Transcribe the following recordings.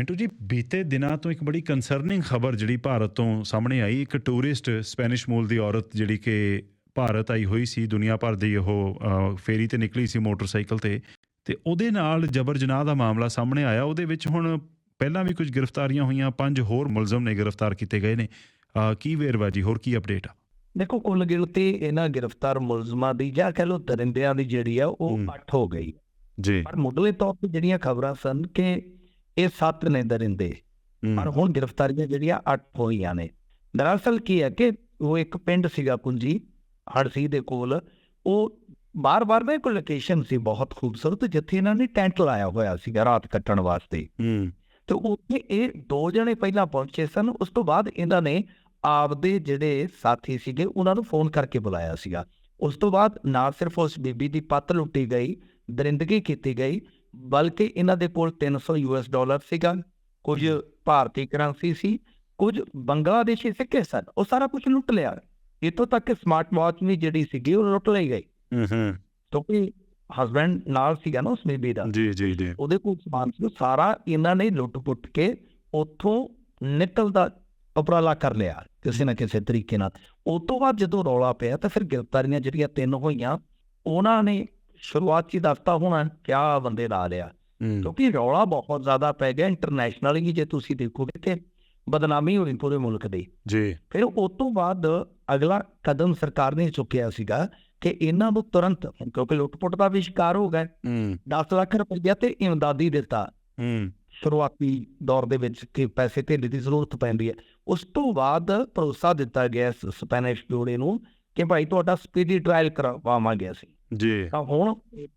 ਮਿੰਟੂ ਜੀ ਬੀਤੇ ਦਿਨਾਂ ਤੋਂ ਇੱਕ ਬੜੀ ਕਨਸਰਨਿੰਗ ਖਬਰ ਜਿਹੜੀ ਭਾਰਤ ਤੋਂ ਸਾਹਮਣੇ ਆਈ। ਇੱਕ ਟੂਰਿਸਟ ਸਪੈਨਿਸ਼ ਮੂਲ ਦੀ ਔਰਤ ਜਿਹੜੀ ਕਿ ਭਾਰਤ ਆਈ ਹੋਈ ਸੀ ਦੁਨੀਆ ਭਰ ਦੀ ਉਹ ਫੇਰੀ ਤੇ ਨਿਕਲੀ ਸੀ ਮੋਟਰਸਾਈਕਲ ਤੇ। ਤੇ ਉਹਦੇ ਨਾਲ ਜਬਰ ਜਨਾਹ ਦਾ ਮਾਮਲਾ ਸਾਹਮਣੇ ਆਇਆ। ਉਹਦੇ ਵਿੱਚ ਹੁਣ ਪਹਿਲਾਂ ਵੀ ਕੁਝ ਗ੍ਰਿਫਤਾਰੀਆਂ ਹੋਈਆਂ ਪੰਜ ਹੋਰ ਮੁਲਜ਼ਮ ਨੇ ਗ੍ਰਿਫਤਾਰ ਕੀਤੇ ਗਏ ਨੇ। ਕੀ ਵੇਰਵਾ ਜੀ ਹੋਰ ਕੀ ਅਪਡੇਟ ਆ? ਦੇਖੋ ਕੁੱਲ ਗਿਣਤੀ ਇਹਨਾਂ ਗ੍ਰਿਫਤਾਰ ਮੁਲਜ਼ਮਾਂ ਦੀ ਜਾਂ ਕਹ ਲੋ ਦਰਿੰਦਿਆਂ ਦੀ ਜਿਹੜੀ ਆ ਉਹ ਹੂੰ। 8 ਹੋ ਗਈ। ਜੀ। ਪਰ ਮੁੱਢਲੇ ਤੌਰ ਤੇ ਜਿਹੜੀਆਂ ਖਬਰਾਂ ਸਨ ਕਿ ਇਹ 7 ਨੇ ਦਰਿੰਦੇ। ਪਰ ਹੁਣ ਗ੍ਰਿਫਤਾਰੀਆਂ ਜਿਹੜੀਆਂ 8 ਹੋਈਆਂ ਨੇ। ਦਰਅਸਲ ਕੀ ਹੈ ਕਿ ਉਹ ਇੱਕ ਪਿੰਡ ਸੀਗਾ ਪੁੰਜੀ ਹੜਸੀ ਦੇ ਕੋਲ। ਉਹ ਬਾਰ-ਬਾਰ ਨਾ ਇੱਕ ਲੋਕੇਸ਼ਨ ਸੀ ਬਹੁਤ ਖੂਬਸੂਰਤ ਜਿੱਥੇ ਇਹਨਾਂ ਨੇ ਟੈਂਟ ਲਾਇਆ ਹੋਇਆ ਸੀਗਾ ਰਾਤ ਕੱਟਣ ਵਾਸਤੇ। ਹੂੰ। ਤੇ ਉੱਥੇ ਇਹ ਦੋ ਜਣੇ ਪਹਿਲਾਂ ਪਹੁੰਚੇ ਸਨ ਉਸ ਤੋਂ ਬਾਅਦ ਇਹਨਾਂ ਨੇ ਆਪਦੇ ਜਿਹੜੇ ਸਾਥੀ ਸੀਗੇ ਉਹਨਾਂ ਨੂੰ ਫੋਨ ਕਰਕੇ ਬੁਲਾਇਆ ਸੀਗਾ। ਉਸ ਤੋਂ ਬਾਅਦ ਨਾ ਸਿਰਫ ਉਸ ਬੀਬੀ ਦੀ ਪੱਤ ਲੁੱਟੀ ਗਈ ਦਰਿੰਦਗੀ ਕੀਤੀ ਗਈ ਬਲਕਿ ਇਹਨਾਂ ਦੇ ਕੋਲ 300 ਯੂਐਸ ਡਾਲਰ ਸੀਗਾ ਕੁਝ ਭਾਰਤੀ ਕਰੰਸੀ ਸੀ ਕੁਝ ਬੰਗਲਾਦੇਸ਼ੀ ਸਿੱਕੇ ਸਨ ਉਹ ਸਾਰਾ ਕੁਝ ਲੁੱਟ ਲਿਆ। ਇੱਥੋਂ ਤੱਕ ਕਿ ਸਮਾਰਟ ਵਾਚ ਵੀ ਜਿਹੜੀ ਸੀਗੀ ਉਹ ਲੁੱਟ ਲਈ ਗਈ। ਹੂੰ ਹੂੰ। ਕਿਉਂਕਿ ਹਸਬੰਡ ਨਾਲ ਸੀਗਾ ਨਾ ਉਸ ਬੀਬੀ ਦਾ। ਜੀ ਜੀ ਜੀ। ਉਹਦੇ ਕੋਲ ਸਮਾਨ ਸੀ ਸਾਰਾ ਇਹਨਾਂ ਨੇ ਲੁੱਟ-ਪੁੱਟ ਕੇ ਉੱਥੋਂ ਨਿਕਲਦਾ ਉਪਰਾਲਾ ਕਰ ਲਿਆ ਕਿਸੇ ਨਾ ਕਿਸੇ ਤਰੀਕੇ ਨਾਲ। ਉਸ ਤੋਂ ਬਾਅਦ ਜਦੋਂ ਰੌਲਾ ਪਿਆ ਤਾਂ ਫਿਰ ਗ੍ਰਿਫਤਾਰੀਆਂ ਜਿਹੜੀਆਂ ਤਿੰਨ ਹੋਈਆਂ ਉਹਨਾਂ ਨੇ ਸ਼ੁਰੂਆਤ 'ਚ ਹੀ ਦੱਸਤਾ ਹੋਣਾ ਕਿਆ ਬੰਦੇ ਲਾ ਲਿਆ। ਕਿਉਂਕਿ ਰੌਲਾ ਬਹੁਤ ਜ਼ਿਆਦਾ ਪੈ ਗਿਆ ਇੰਟਰਨੈਸ਼ਨਲੀ ਜੇ ਤੁਸੀਂ ਦੇਖੋਗੇ ਤੇ ਬਦਨਾਮੀ ਹੋਈ ਪੂਰੇ ਮੁਲਕ ਦੀ। ਜੀ। ਫਿਰ ਉਸ ਤੋਂ ਬਾਅਦ ਅਗਲਾ ਕਦਮ ਸਰਕਾਰ ਨੇ ਚੁੱਕਿਆ ਸੀਗਾ ਕਿ ਇਹਨਾਂ ਨੂੰ ਤੁਰੰਤ ਕਿਉਂਕਿ ਲੁੱਟ-ਪੁੱਟ ਦਾ ਵੀ ਸ਼ਿਕਾਰ ਹੋ ਗਏ। ਹੂੰ। 10 ਲੱਖ ਰੁਪਏ ਤੇ ਇਮਦਾਦੀ ਦਿੱਤਾ। ਸ਼ੁਰੂਆਤੀ ਦੌਰ ਦੇ ਵਿੱਚ ਕਿ ਪੈਸੇ ਧੇਲੇ ਦੀ ਜ਼ਰੂਰਤ ਪੈਂਦੀ ਹੈ। ਉਸ ਤੋਂ ਬਾਅਦ ਭਰੋਸਾ ਦਿੱਤਾ ਗਿਆ ਸਪੈਨਿਸ਼ ਜੋੜੇ ਨੂੰ ਕਿ ਭਾਈ ਤੁਹਾਡਾ ਸਪੀਡੀ ਟ੍ਰਾਇਲ ਕਰਵਾਵਾਂਗੇ ਅਸੀਂ। ਜੀ ਤਾਂ ਹੁਣ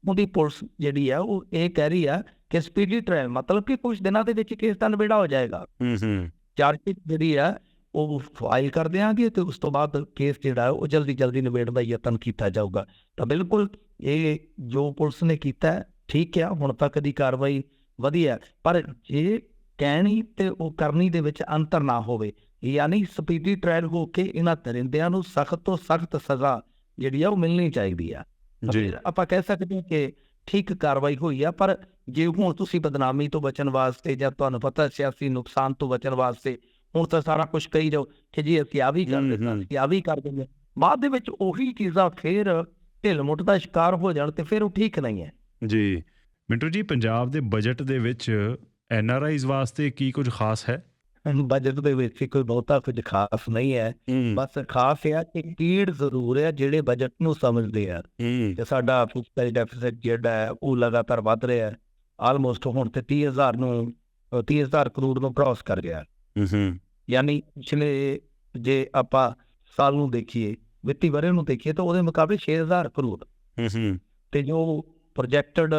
ਉਹਦੀ ਪੁਲਿਸ ਜਿਹੜੀ ਆ ਉਹ ਇਹ ਕਹਿ ਰਹੀ ਆ ਕਿ ਸਪੀਡੀ ਟ੍ਰਾਇਲ ਮਤਲਬ ਕਿ ਕੁਝ ਦਿਨਾਂ ਦੇ ਵਿੱਚ ਕੇਸ ਦਾ ਨਿਬੇੜਾ ਹੋ ਜਾਏਗਾ ਹੂੰ ਹੂੰ ਚਾਰਜਸ਼ੀਟ ਜਿਹੜੀ ਆ ਉਹ ਫਾਈਲ ਕਰ ਦਿਆਂਗੇ ਤੇ ਉਸ ਤੋਂ ਬਾਅਦ ਕੇਸ ਜਿਹੜਾ ਉਹ ਜਲਦੀ ਜਲਦੀ ਨਿਬੇੜਨ ਦਾ ਯਤਨ ਕੀਤਾ ਜਾਊਗਾ ਤਾਂ ਬਿਲਕੁਲ ਇਹ ਜੋ ਪੁਲਿਸ ਨੇ ਕੀਤਾ ਠੀਕ ਆ ਹੁਣ ਤੱਕ ਦੀ ਕਾਰਵਾਈ ਵਧੀਆ। ਪਰ ਜੇ ਕਹਿਣੀ ਤੇ ਉਹ ਕਰਨੀ ਦੇ ਵਿੱਚ ਅੰਤਰ ਨਾ ਹੋਵੇ ਯਾਨੀ ਸਪੀਡੀ ਟ੍ਰਾਇਲ ਹੋ ਕੇ ਇਹਨਾਂ ਦਰਿੰਦਿਆਂ ਨੂੰ ਸਖਤ ਤੋਂ ਸਖਤ ਸਜ਼ਾ ਜਿਹੜੀ ਆ ਉਹ ਮਿਲਣੀ ਚਾਹੀਦੀ ਆ ਤਾਂ। ਫਿਰ ਆਪਾਂ ਕਹਿ ਸਕਦੇ ਹਾਂ ਕਿ ਠੀਕ ਕਾਰਵਾਈ ਹੋਈ ਆ ਪਰ ਜੇ ਹੁਣ ਤੁਸੀਂ ਬਦਨਾਮੀ ਤੋਂ ਬਚਣ ਵਾਸਤੇ ਜਾਂ ਤੁਹਾਨੂੰ ਪਤਾ ਸਿਆਸੀ ਨੁਕਸਾਨ ਤੋਂ ਬਚਣ ਵਾਸਤੇ ਹੁਣ ਤਾਂ ਸਾਰਾ ਕੁਝ ਕਹੀ ਜਾਓ ਕਿ ਜੀ ਅਸੀਂ ਆ ਵੀ ਕਰ ਦਿੱਤਾ ਆ ਵੀ ਕਰ ਦਿੰਦੇ। ਬਾਅਦ ਦੇ ਵਿੱਚ ਉਹੀ ਚੀਜ਼ਾਂ ਫੇਰ ਢਿੱਲ ਮੁੱਠ ਦਾ ਸ਼ਿਕਾਰ ਹੋ ਜਾਣ ਤੇ ਫਿਰ ਉਹ ਠੀਕ ਨਹੀਂ ਹੈ। ਜੀ। ਮਿੰਟੂ ਜੀ ਪੰਜਾਬ ਦੇ ਬਜਟ ਦੇ ਵਿੱਚ ਐਨ ਆਰ ਆਈਜ਼ ਵਾਸਤੇ ਕੀ ਕੁਝ ਖਾਸ ਹੈ? ਬਜਟ ਦੇ ਵਿੱਚ ਕੋਈ ਬਹੁਤਾ ਕੁਝ ਖਾਸ ਨਹੀਂ ਹੈ। ਹੂੰ। ਬਸ ਖਾਸ ਆ ਕਿ ਕੀੜ ਜ਼ਰੂਰ ਹੈ ਜਿਹੜੇ ਬਜਟ ਨੂੰ ਸਮਝਦੇ ਆ। ਹੂੰ। ਕਿ ਸਾਡਾ ਫਿਸਕਲ ਡੈਫਿਸਿਟ ਜਿਹੜਾ ਹੈ ਉਹ ਲਗਾਤਾਰ ਵੱਧ ਰਿਹਾ ਹੈ। ਆਲਮੋਸਟ ਹੁਣ ਤੇ 30000 ਨੂੰ ਅ, 30000 ਕਰੋੜ ਨੂੰ ਕ੍ਰਾਸ ਕਰ ਗਿਆ। ਹੂੰ ਹੂੰ। ਯਾਨੀ ਪਿਛਲੇ ਜੇ ਆਪਾਂ ਸਾਲ ਨੂੰ ਦੇਖੀਏ ਵਿੱਤੀ ਵਰੇ ਨੂੰ ਦੇਖੀਏ ਤਾਂ ਉਹਦੇ ਮੁਕਾਬਲੇ 6000 ਕਰੋੜ। ਹੂੰ ਹੂੰ। ਤੇ ਜੋ ਪ੍ਰੋਜੈਕਟਡ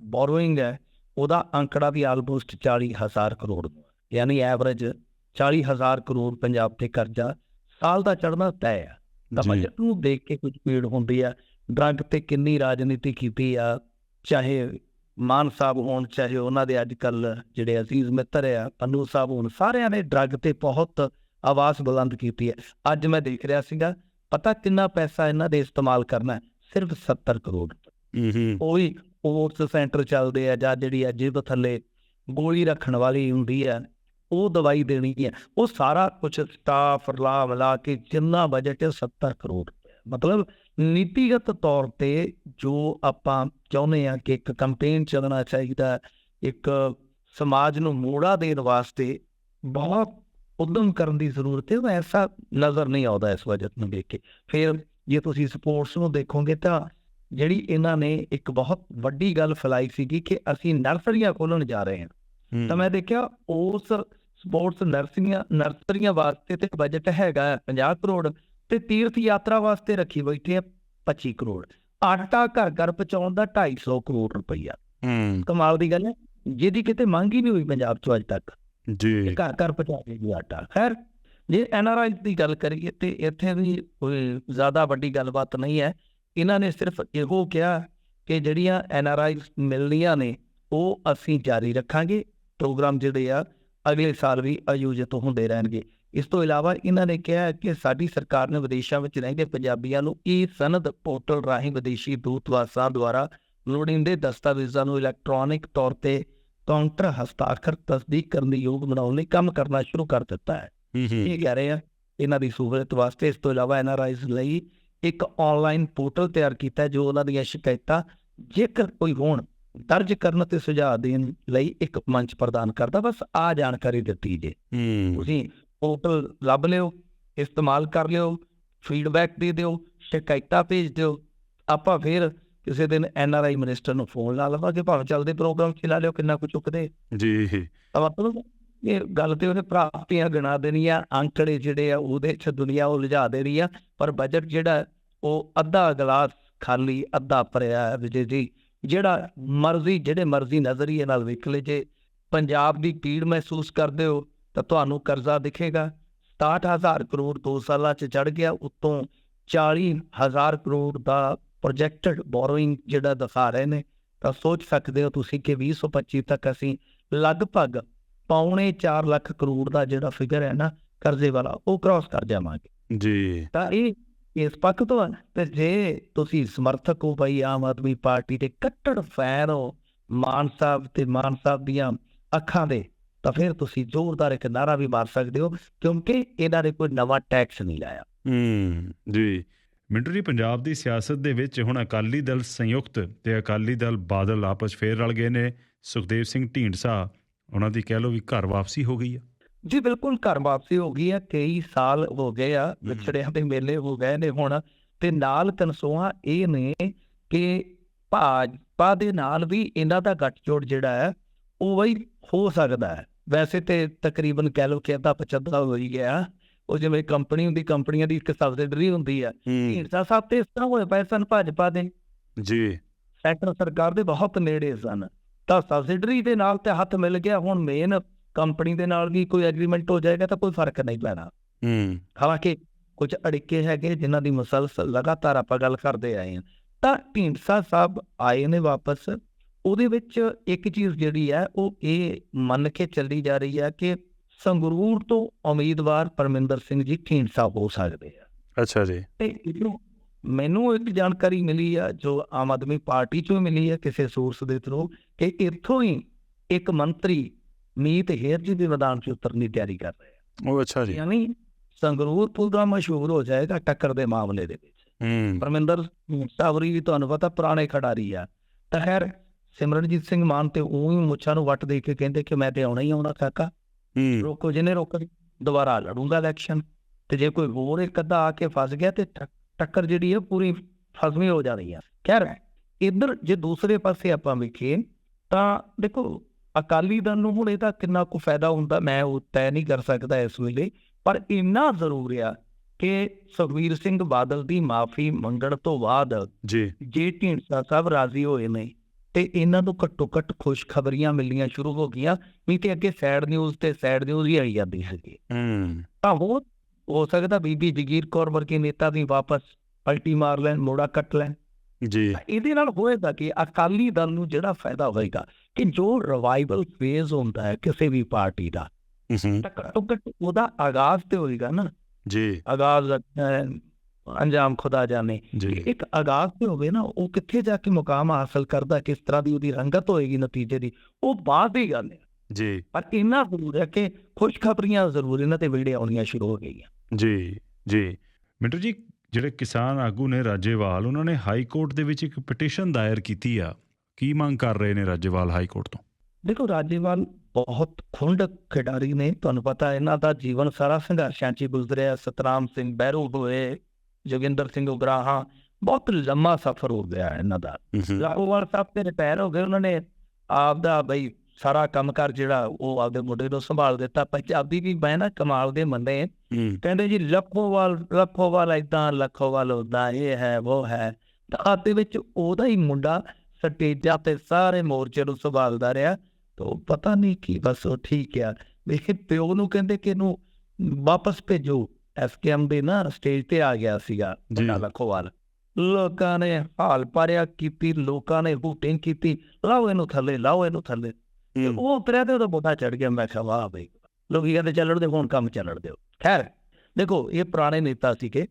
ਬੋਰੋਇੰਗ ਹੈ ਉਹਦਾ ਅੰਕੜਾ ਵੀ ਆਲਮੋਸਟ 40000 ਕਰੋੜ। ਹੈ। ਯਾਨੀ ਐਵਰੇਜ 40000 ਕਰੋੜ ਪੰਜਾਬ ਤੇ ਕਰਜ਼ਾ ਸਾਲ ਦਾ ਚੜਨਾ ਤੈਅ ਹੈ ਤਾਂ। ਬਜਟ ਨੂੰ ਦੇਖ ਕੇ ਕੁਝ ਪੀੜ ਹੁੰਦੀ ਆ। ਡਰੱਗ ਤੇ ਕਿੰਨੀ ਰਾਜਨੀਤੀ ਕੀਤੀ ਆ ਚਾਹੇ ਮਾਨ ਸਾਹਿਬ ਹੋਣ ਚਾਹੇ ਉਹਨਾਂ ਦੇ ਅੱਜ ਕੱਲ ਜਿਹੜੇ ਅਜ਼ੀਜ਼ ਮਿੱਤਰ ਆ ਪੰਨੂ ਸਾਹਿਬ ਹੋਣ ਸਾਰਿਆਂ ਨੇ ਡਰੱਗ ਤੇ ਬਹੁਤ ਆਵਾਜ਼ ਬੁਲੰਦ ਕੀਤੀ ਹੈ ਅੱਜ ਮੈਂ ਦੇਖ ਰਿਹਾ ਸੀਗਾ ਪਤਾ ਕਿੰਨਾ ਪੈਸਾ ਇਹਨਾਂ ਦੇ ਇਸਤੇਮਾਲ ਕਰਨਾ? ਸਿਰਫ 70 ਕਰੋੜ। ਹੂੰ ਹੂੰ ਉਹ ਵੀ ਸਪੋਰਟਸ ਸੈਂਟਰ ਚੱਲਦੇ ਆ ਜਾਂ ਜਿਹੜੀ ਆ ਜਿਬ ਥੱਲੇ ਗੋਲੀ ਰੱਖਣ ਵਾਲੀ ਹੁੰਦੀ ਆ ਉਹ ਦਵਾਈ ਦੇਣੀ ਹੈ ਉਹ ਸਾਰਾ ਕੁਝ ਸਟਾਫ ਲਾ ਮਿਲਾ ਕੇ ਜਿੰਨਾ ਬਜਟ ਹੈ 70 ਕਰੋੜ। ਮਤਲਬ ਨੀਤੀਗਤ ਤੌਰ ਤੇ ਜੋ ਆਪਾਂ ਚਾਹੁੰਦੇ ਆ ਕਿ ਇੱਕ ਕੈਂਪੇਨ ਚੱਲਣਾ ਚਾਹੀਦਾ ਇੱਕ ਸਮਾਜ ਨੂੰ ਮੋੜਾ ਦੇਣ ਵਾਸਤੇ ਬਹੁਤ ਉਦਮ ਕਰਨ ਦੀ ਜ਼ਰੂਰਤ ਹੈ ਉਹ ਐਸਾ ਨਜ਼ਰ ਨਹੀਂ ਆਉਂਦਾ ਇਸ ਬਜਟ ਨੂੰ ਦੇਖ ਕੇ ਫਿਰ ਜੇ ਤੁਸੀਂ ਸਪੋਰਟਸ ਨੂੰ ਦੇਖੋਗੇ ਤਾਂ ਜਿਹੜੀ ਇਹਨਾਂ ਨੇ ਇੱਕ ਬਹੁਤ ਵੱਡੀ ਗੱਲ ਫੈਲਾਈ ਸੀਗੀ ਕਿ ਅਸੀਂ ਨਰਸਰੀਆਂ ਖੋਲਣ ਜਾ ਰਹੇ ਹੂੰ। ਤਾਂ ਮੈਂ ਦੇਖਿਆ ਉਸ ਸਪੋਰਟਸ ਨਰਸਰੀਆਂ ਨਰਸਰੀਆਂ ਵਾਸਤੇ ਤੇ ਬਜਟ ਹੈਗਾ ਹੈ 50 ਕਰੋੜ ਤੇ ਤੀਰਥ ਯਾਤਰਾ ਵਾਸਤੇ ਰੱਖੀ ਬੈਠੇ ਆ 25 ਕਰੋੜ। ਆਟਾ ਘਰ ਘਰ ਪਹੁੰਚਾਉਣ ਦਾ 250 ਕਰੋੜ ਰੁਪਈਆ। ਹੂੰ। ਕਮਾਲ ਦੀ ਗੱਲ ਹੈ ਜਿਹਦੀ ਕਿਤੇ ਮੰਗ ਹੀ ਨਹੀਂ ਹੋਈ ਪੰਜਾਬ 'ਚ ਅੱਜ ਤੱਕ। ਜੀ। ਕਿ ਘਰ ਘਰ ਪਹੁੰਚਾ ਦੇਗੀ ਆਟਾ। ਖੈਰ ਜੇ ਐਨਆਰਆਈ ਦੀ ਗੱਲ ਕਰੀਏ ਤੇ ਇੱਥੇ ਵੀ ਕੋਈ ਜ਼ਿਆਦਾ ਵੱਡੀ ਗੱਲਬਾਤ ਨਹੀਂ ਹੈ। ਇਹਨਾਂ ਨੇ ਸਿਰਫ ਇਹੋ ਕਿਹਾ ਕਿ ਜਿਹੜੀਆਂ ਐਨਆਰਆਈ ਮਿਲਣੀਆਂ ਨੇ ਉਹ ਅਸੀਂ ਜਾਰੀ ਰੱਖਾਂਗੇ। ਪ੍ਰੋਗਰਾਮ ਜਿਹੜੇ ਆ ਅਗਲੇ ਸਾਲ ਵੀ ਆਯੋਜਿਤ ਹੁੰਦੇ ਰਹਿਣਗੇ। ਇਸ ਤੋਂ ਇਲਾਵਾ ਇਹਨਾਂ ਨੇ ਕਿਹਾ ਕਿ ਸਾਡੀ ਸਰਕਾਰ ਨੇ ਵਿਦੇਸ਼ਾਂ ਵਿੱਚ ਰਹਿੰਦੇ ਪੰਜਾਬੀਆਂ ਨੂੰ ਇਹ ਸਨਦ ਪੋਰਟਲ ਰਾਹੀਂ ਵਿਦੇਸ਼ੀ ਦੂਤਵਾਸਾਂ ਦੁਆਰਾ ਲੋੜੀਂਦੇ ਦਸਤਾਵੇਜ਼ਾਂ ਨੂੰ ਇਲੈਕਟ੍ਰੋਨਿਕ ਤੌਰ ਤੇ ਕਾਊਂਟਰ ਹਸਤਾਖਰ ਤਸਦੀਕ ਕਰਨ ਦੀ ਯੋਗ ਬਣਾਉਣ ਲਈ ਕੰਮ ਕਰਨਾ ਸ਼ੁਰੂ ਕਰ ਦਿੱਤਾ ਹੈ। ਇਹ ਕਹਿ ਰਹੇ ਆ ਇਹਨਾਂ ਦੀ ਸਹੂਲਤ ਵਾਸਤੇ ਇਸ ਤੋਂ ਇਲਾਵਾ ਐਨਆਰਆਈਜ਼ ਲਈ ਇੱਕ ਆਨਲਾਈਨ ਪੋਰਟਲ ਤਿਆਰ ਕੀਤਾ ਜੋ ਉਹਨਾਂ ਦੀਆਂ ਸ਼ਿਕਾਇਤਾਂ ਜੇਕਰ ਕੋਈ ਹੋਣ ਦਰਜ ਕਰਨ ਤੇ ਸੁਝਾਅ ਦੇਣ ਲਈ ਇੱਕ ਮੰਚ ਪ੍ਰਦਾਨ ਕਰਦਾ। ਬਸ ਆ ਜਾਣਕਾਰੀ ਦਿੱਤੀ ਜੇ। ਤੁਸੀਂ ਪੋਰਟਲ ਲੱਭ ਲਿਓ ਇਸਤੇਮਾਲ ਕਰ ਲਿਓ ਫੀਡਬੈਕ ਦੇ ਦਿਓ ਸ਼ਿਕਾਇਤਾਂ ਭੇਜ ਦਿਓ। ਆਪਾਂ ਫਿਰ ਕਿਸੇ ਦਿਨ ਐਨਆਰਆਈ ਮਿਨਿਸਟਰ ਨੂੰ ਫੋਨ ਲਾ ਲਵਾਂਗੇ ਭਾਵੇਂ ਚੱਲਦੇ ਪ੍ਰੋਗਰਾਮ ਚਲਾ ਲਿਓ ਕਿੰਨਾ ਕੁ ਚੁੱਕਦੇ। ਜੀ। ਮਤਲਬ ਇਹ ਗੱਲ ਤੇ ਉਹਨੇ ਪ੍ਰਾਪਤੀਆਂ ਗਿਣਾ ਦੇਣੀਆਂ ਅੰਕੜੇ ਜਿਹੜੇ ਆ ਉਹਦੇ ਚ ਦੁਨੀਆ ਉਲਝਾ ਦੇਣੀ ਆ ਪਰ ਬਜਟ ਜਿਹੜਾ ਉਹ ਅੱਧਾ ਗਲਾਸ ਖਾਲੀ ਅੱਧਾ ਭਰਿਆ ਵਿਜੇ ਜੀ ਜਿਹੜਾ ਮਰਜ਼ੀ ਜਿਹੜੇ ਮਰਜ਼ੀ ਨਜ਼ਰੀਏ ਨਾਲ ਵੇਖ ਲਏ। ਜੇ ਪੰਜਾਬ ਦੀ ਪੀੜ ਮਹਿਸੂਸ ਕਰਦੇ ਹੋ ਤਾਂ ਤੁਹਾਨੂੰ ਕਰਜ਼ਾ ਦਿਖੇਗਾ। 67000 ਕਰੋੜ 2 ਸਾਲਾਂ ਚ ਚੜ ਗਿਆ ਉਤੋਂ 40000 ਕਰੋੜ ਦਾ ਪ੍ਰੋਜੈਕਟਡ ਬੋਰੋਇੰਗ ਜਿਹੜਾ ਦਿਖਾ ਰਹੇ ਨੇ। ਤਾਂ ਸੋਚ ਸਕਦੇ ਹੋ ਤੁਸੀਂ ਕਿ 2025 ਤੱਕ ਅਸੀਂ ਲਗਭਗ ਪੌਣੇ 4 ਲੱਖ ਕਰੋੜ ਦਾ ਜਿਹੜਾ ਫਿਗਰ ਹੈ ਨਾ ਕਰਜ਼ੇ ਵਾਲਾ ਉਹ ਕ੍ਰਾਸ ਕਰ ਜਾਵਾਂਗੇ। ਜੀ। ਤਾਂ ਇਹ ਇਸ ਪੱਖ ਤੋਂ ਆ, ਤੇ ਜੇ ਤੁਸੀਂ ਸਮਰਥਕ ਹੋ ਬਈ ਆਮ ਆਦਮੀ ਪਾਰਟੀ ਦੇ ਕੱਟੜ ਫੈਨ ਹੋ, ਮਾਨ ਸਾਹਿਬ ਤੇ ਮਾਨ ਸਾਹਿਬ ਦੀਆਂ ਅੱਖਾਂ ਦੇ, ਤਾਂ ਫਿਰ ਤੁਸੀਂ ਜ਼ੋਰਦਾਰ ਇੱਕ ਨਾਰਾ ਵੀ ਮਾਰ ਸਕਦੇ ਹੋ, ਕਿਉਂਕਿ ਇਹਨਾਂ ਨੇ ਕੋਈ ਨਵਾਂ ਟੈਕਸ ਨਹੀਂ ਲਾਇਆ। ਹੂੰ, ਜੀ। ਮਿੰਟੂ ਜੀ, ਪੰਜਾਬ ਦੀ ਸਿਆਸਤ ਦੇ ਵਿੱਚ ਹੁਣ ਅਕਾਲੀ ਦਲ ਸੰਯੁਕਤ ਤੇ ਅਕਾਲੀ ਦਲ ਬਾਦਲ ਆਪਸ ਫੇਰ ਰਲ ਗਏ ਨੇ। ਸੁਖਦੇਵ ਸਿੰਘ ਢੀਂਡਸਾ, ਉਹਨਾਂ ਦੀ ਕਹਿ ਲੋ ਵੀ ਘਰ ਵਾਪਸੀ ਹੋ ਗਈ ਆ। ਜੀ ਬਿਲਕੁਲ ਘਰ ਵਾਪਸੀ ਹੋ ਗਈ ਹੈ ਕਈ ਸਾਲ ਹੋ ਗਏ ਆ ਵਿਛੜਿਆਂ ਦੇ ਮੇਲੇ ਹੋ ਗਏ ਨੇ ਹੁਣ ਤੇ ਨਾਲ ਕਨਸੋਆਂ ਇਹ ਨੇ ਕਿ ਭਾਜਪਾ ਦੇ ਨਾਲ ਵੀ ਇਹਨਾਂ ਦਾ ਗੱਠਜੋੜ ਜਿਹੜਾ ਹੈ ਉਹ ਵੀ ਹੋ ਸਕਦਾ ਹੈ। ਵੈਸੇ ਤੇ ਤਕਰੀਬਨ ਕਹਿ ਲਓ ਕਿ ਅੱਧਾ ਪਚੱਦਾ ਹੋ ਹੀ ਗਿਆ। ਉਹ ਜਿਵੇਂ ਕੰਪਨੀ ਹੁੰਦੀ ਕੰਪਨੀਆਂ ਦੀ ਇੱਕ ਸਬਸਿਡਰੀ ਹੁੰਦੀ ਆ। ਹੂੰ। ਢੀਂਡਸਾ ਸਾਹਿਬ ਤੇ ਇਸ ਤਰ੍ਹਾਂ ਹੋਏ ਪਏ ਸਨ ਭਾਜਪਾ ਦੇ। ਜੀ। ਸੈਂਟਰ ਸਰਕਾਰ ਦੇ ਬਹੁਤ ਨੇੜੇ ਸਨ। ਤਾਂ ਸਬਸਿਡਰੀ ਦੇ ਨਾਲ ਤੇ ਹੱਥ ਮਿਲ ਗਿਆ। ਹੁਣ ਮੇਨ ਕੰਪਨੀ ਦੇ ਨਾਲ ਵੀ ਕੋਈ ਐਗਰੀਮੈਂਟ ਹੋ ਜਾਏਗਾ ਤਾਂ ਕੋਈ ਫ਼ਰਕ ਨਹੀਂ ਪੈਣਾ। ਹੂੰ। ਹਾਲਾਂਕਿ ਕੁਝ ਅੜਿੱਕੇ ਹੈਗੇ ਜਿਨ੍ਹਾਂ ਦੀ ਮੁਸਲਸਲ ਲਗਾਤਾਰ ਆਪਾਂ ਗੱਲ ਕਰਦੇ ਆਏ ਹਾਂ। ਤਾਂ ਢੀਂਡਸਾ ਸਾਹਿਬ ਆਏ ਨੇ ਵਾਪਸ। ਉਹਦੇ ਵਿੱਚ ਇੱਕ ਚੀਜ਼ ਜਿਹੜੀ ਹੈ ਉਹ ਇਹ ਮੰਨ ਕੇ ਚੱਲੀ ਜਾ ਰਹੀ ਹੈ ਕਿ ਸੰਗਰੂਰ ਤੋਂ ਉਮੀਦਵਾਰ ਪਰਮਿੰਦਰ ਸਿੰਘ ਜੀ ਢੀਂਡਸਾ ਹੋ ਸਕਦੇ ਆ। ਅੱਛਾ ਜੀ। ਤੇ ਇਹਨੂੰ ਮੈਨੂੰ ਇੱਕ ਜਾਣਕਾਰੀ ਮਿਲੀ ਆ ਜੋ ਆਮ ਆਦਮੀ ਪਾਰਟੀ ਚੋਂ ਮਿਲੀ ਹੈ ਕਿਸੇ ਸੋਰਸ ਦੇ ਥਰੂ ਕਿ ਇੱਥੋਂ ਹੀ ਇੱਕ ਮੰਤਰੀ ਮੀਤ ਹੇਰ ਜੀ ਦੇ ਮੈਦਾਨ 'ਚ ਉਤਰਨ ਦੀ ਤਿਆਰੀ ਕਰ ਰਹੇ ਉਹ ਅੱਛਾ ਆ ਜੀ। ਯਾਨੀ ਸੰਗਰੂਰ ਪੂਰਾ ਮਸ਼ਹੂਰ ਹੋ ਜਾਏਗਾ ਟੱਕਰ ਦੇ ਮਾਮਲੇ ਦੇ ਵਿੱਚ। ਹੂੰ। ਪਰਮਿੰਦਰ ਸਾਵਰੀ ਵੀ ਤੁਹਾਨੂੰ ਪਤਾ ਪੁਰਾਣੇ ਖਿਡਾਰੀ ਆ। ਤਾਂ ਖੈਰ ਸਿਮਰਨਜੀਤ ਸਿੰਘ ਮਾਨ ਤੇ ਉਹ ਹੀ ਮੁੱਛਾਂ ਨੂੰ ਵੱਟ ਦੇ ਕੇ ਕਹਿੰਦੇ ਕਿ ਮੈਂ ਤੇ ਆਉਣਾ ਹੀ ਆਉਣਾ ਕਾਕਾ। ਰੋਕੋ ਜਿਹਨੇ ਰੋਕ ਦੁਬਾਰਾ ਲੜੂੰਗਾ ਇਲੈਕਸ਼ਨ। ਤੇ ਜੇ ਕੋਈ ਹੋਰ ਇੱਕ ਅੱਧਾ ਆ ਕੇ ਫਸ ਗਿਆ ਤੇ ਟੱਕ- ਟੱਕਰ ਜਿਹੜੀ ਹੈ ਪੂਰੀ ਫਸਵੀਂ ਹੋ ਜਾਣੀ ਆ। ਖੈਰ ਇੱਧਰ ਜੇ ਦੂਸਰੇ ਪਾਸੇ ਆਪਾਂ ਵੇਖੀਏ ਤਾਂ ਦੇਖੋ ਅਕਾਲੀ ਦਲ ਨੂੰ ਹੁਣ ਇਹਦਾ ਕਿੰਨਾ ਕੁ ਫਾਇਦਾ ਹੁੰਦਾ ਮੈਂ ਉਹ ਤੈਅ ਨਹੀਂ ਕਰ ਸਕਦਾ ਇਸ ਵੇਲੇ ਪਰ ਇੰਨਾ ਜ਼ਰੂਰ ਆ ਕਿ ਸੁਖਵੀਰ ਸਿੰਘ ਬਾਦਲ ਦੀ ਮਾਫੀ ਮੰਗਣ ਤੋਂ ਬਾਅਦ ਜੀ। ਜੇ ਢੀਂਡਸਾ ਸਾਹਿਬ ਰਾਜ਼ੀ ਹੋਏ ਨੇ ਤੇ ਇਹਨਾਂ ਨੂੰ ਘੱਟੋ ਘੱਟ ਖੁਸ਼ਖਬਰੀਆਂ ਮਿਲਣੀਆਂ ਸ਼ੁਰੂ ਹੋ ਗਈਆਂ ਨਹੀਂ ਤੇ ਅੱਗੇ ਸੈਡ ਨਿਊਜ਼ ਤੇ ਸੈਡ ਨਿਊਜ਼ ਹੀ ਆਈ ਜਾਂਦੀ ਸੀਗੀ। ਹੂੰ। ਤਾਂ ਉਹ ਹੋ ਸਕਦਾ ਬੀਬੀ ਜਗੀਰ ਕੌਰ ਵਰਗੇ ਨੇਤਾ ਵੀ ਵਾਪਸ ਪਲਟੀ ਮਾਰ ਲੈਣ ਮੋੜਾ ਕੱਟ ਲੈਣ। ਜੀ। ਇਹਦੇ ਨਾਲ ਹੋਏਗਾ ਕਿ ਅਕਾਲੀ ਦਲ ਨੂੰ ਜਿਹੜਾ ਫਾਇਦਾ ਹੋਏਗਾ ਕਿ ਜੋ ਰਿਵਾਈਵਲ ਫੇਜ਼ ਹੁੰਦਾ ਹੈ ਕਿਸੇ ਵੀ ਪਾਰਟੀ ਦਾ ਘੱਟੋ ਘੱਟ ਉਹਦਾ ਆਗਾਜ਼ ਤੇ ਹੋਏਗਾ ਨਾ। ਜੀ। ਆਗਾਜ਼ ਅੰਜਾਮ ਖੁਦਾ ਜਾਣੇ। ਇੱਕ ਆਗਾਜ਼ ਤੇ ਹੋਵੇ ਨਾ ਉਹ ਕਿੱਥੇ ਜਾ ਕੇ ਮੁਕਾਮ ਹਾਸਲ ਕਰਦਾ ਕਿਸ ਤਰ੍ਹਾਂ ਦੀ ਉਹਦੀ ਰੰਗਤ ਹੋਏਗੀ ਨਤੀਜੇ ਦੀ ਉਹ ਬਾਅਦ ਦੀ ਗੱਲ ਹੈ ਜੀ। ਪਰ ਇੰਨਾ ਜ਼ਰੂਰ ਹੈ ਕਿ ਖੁਸ਼ਖਬਰੀਆਂ ਜ਼ਰੂਰ ਇਹਨਾਂ ਤੇ ਵੀਡੀਓ ਆਉਣੀਆਂ ਸ਼ੁਰੂ ਹੋ ਗਈਆਂ। ਜੀ ਜੀ। ਮਿੰਟੂ ਜੀ ਜਿਹੜੇ ਕਿਸਾਨ ਆਗੂ ਨੇ ਰਾਜੇਵਾਲ ਉਹਨਾਂ ਨੇ ਹਾਈ ਕੋਰਟ ਦੇ ਵਿੱਚ ਇੱਕ ਪਟੀਸ਼ਨ ਦਾਇਰ ਕੀਤੀ ਆ। ਕੀ ਮੰਗ ਕਰ ਰਹੇ ਨੇ ਰਾਜੇਵਾਲ ਹਾਈ ਕੋਰਟ ਤੋਂ? ਦੇਖੋ ਰਾਜੇਵਾਲ ਬਹੁਤ ਖੁੰਡ ਖਿਡਾਰੀ ਨੇ। ਤੁਹਾਨੂੰ ਪਤਾ ਇਹਨਾਂ ਦਾ ਜੀਵਨ ਸਾਰਾ ਸੰਘਰਸ਼ਾਂ 'ਚ ਗੁਜ਼ਰਿਆ। ਸਤਰਾਮ ਸਿੰਘ ਬਹਿਰੂ ਹੋਏ ਜੋਗਿੰਦਰ ਸਿੰਘ ਉਗਰਾਹਾਂ ਬਹੁਤ ਲੰਮਾ ਸਫ਼ਰ ਹੋ ਗਿਆ ਇਹਨਾਂ ਦਾ। ਲਾਹੌਰ ਸਾਹਿਬ ਤੇ ਰਿਟਾਇਰ ਹੋ ਗਏ। ਉਹਨਾਂ ਨੇ ਆਪਦਾ ਬਈ ਸਾਰਾ ਕੰਮਕਾਰ ਜਿਹੜਾ ਉਹ ਆਪਦੇ ਮੁੰਡੇ ਨੂੰ ਸੰਭਾਲ ਦਿੱਤਾ। ਪੰਜਾਬੀ ਵੀ ਮੈਂ ਨਾ ਕਮਾਲ ਦੇ ਮੰਨੇ। ਕਹਿੰਦੇ ਜੀ ਲੱਖੋਵਾਲ ਲੱਖੋਵਾਲ ਇਦਾਂ ਲੱਖੋਵਾਲ ਉਦਾਂ ਇਹ ਹੈ ਉਹ ਹੈ। ਤਾਂ ਆਦੇ ਵਿੱਚ ਉਹਦਾ ਹੀ ਮੁੰਡਾ ਸਟੇਜਾਂ ਤੇ ਸਾਰੇ ਮੋਰਚੇ ਨੂੰ ਸੰਭਾਲਦਾ ਰਿਹਾ। ਤਾਂ ਪਤਾ ਨਹੀਂ ਕੀ ਬਸ ਉਹ ਠੀਕ ਆ। ਵੇਖੇ ਪਿਓ ਨੂੰ ਕਹਿੰਦੇ ਕਿ ਇਹਨੂੰ ਵਾਪਸ ਭੇਜੋ। ਐਸਕੇਐਮ ਦੇ ਨਾ ਸਟੇਜ ਤੇ ਆ ਗਿਆ ਸੀਗਾ ਲੱਖੋਵਾਲ ਲੋਕਾਂ ਨੇ ਹਾਲ ਪਾਰਿਆ ਕੀਤੀ ਲੋਕਾਂ ਨੇ ਹੂਟਿੰਗ ਕੀਤੀ। ਲਾਓ ਇਹਨੂੰ ਥੱਲੇ ਲਾਓ ਇਹਨੂੰ ਥੱਲੇ। ਤੇ ਉਹ ਉਤਰਿਆ ਤੇ ਉਹਦਾ ਬੋਟਾ ਚੜ ਗਿਆ ਮੈਂ ਕਿਹਾ ਵਾਹ ਬਈ। ਲੋਕੀ ਕਹਿੰਦੇ ਚੱਲਣ ਦੇ ਹੁਣ ਕੰਮ ਚੱਲਣ ਦਿਓ। ਖੈਰ ਦੇਖੋ ਇਹ ਪੁਰਾਣੇ ਨੇਤਾ ਸੀਗੇ।